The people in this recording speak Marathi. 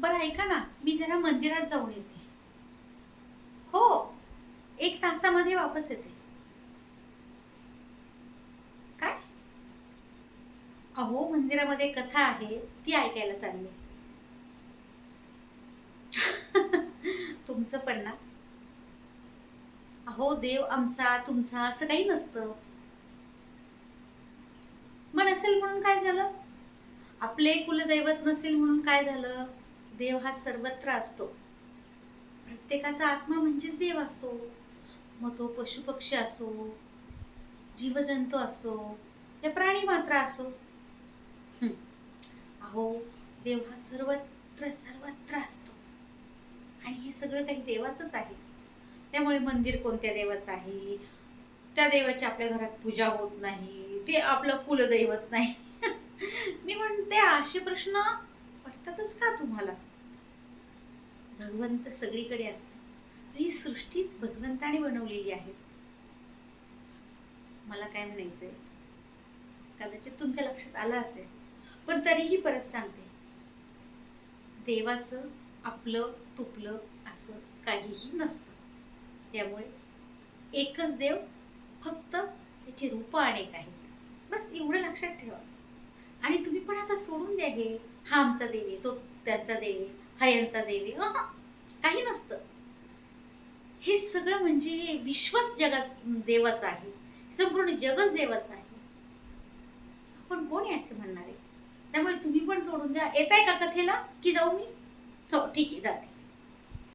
बरं ऐका ना. मी जरा मंदिरात जाऊन येते. हो. एक तासामध्ये वापस येते. काय? अहो मंदिरामध्ये कथा आहे. ती ऐकायला चालली. तुमचं पण ना? अहो देव आमचा तुमचा असं काही नसतं. मग नसेल म्हणून काय झालं? आपले कुलदैवत नसेल म्हणून काय झालं? देव हा सर्वत्र असतो. प्रत्येकाचा आत्मा म्हणजेच देव असतो. मग तो पशुपक्षी असो जीवजंतू असो या प्राणी मात्र असो. अहो देव हा सर्वत्र सर्वत्र असतो. आणि हे सगळं काही देवाचंच आहे. त्यामुळे मंदिर कोणत्या देवाचं आहे? त्या देवाची आपल्या घरात पूजा होत नाही. ते आपलं कुलदैवत नाही. मी म्हणते असे प्रश्न पडतातच का तुम्हाला? भगवंत सगळीकडे असतो. ही सृष्टीच भगवंताने बनवलेली आहे. मला काय म्हणायचंय? कदाचित तुमच्या लक्षात आलं असेल पण तरीही परत सांगते. देवाचं आपलं तुपलं असं काहीही नसतं. त्यामुळे एकच देव फक्त त्याची रूपं अनेक आहेत. बस एवढं लक्षात ठेवा. आणि तुम्ही पण आता सोडून द्या हे. हा आमचा देव आहे तो त्यांचा देव आहे हा यांचा देव आहे. काही नसतं. हे सगळं म्हणजे विश्वच जगात देवाचं आहे. संपूर्ण जगच देवाचं आहे. आपण कोण आहे असं म्हणणार? आहे त्यामुळे तुम्ही पण सोडून द्या. येत आहे का कथेला? की जाऊ मी? हो ठीक आहे जाते.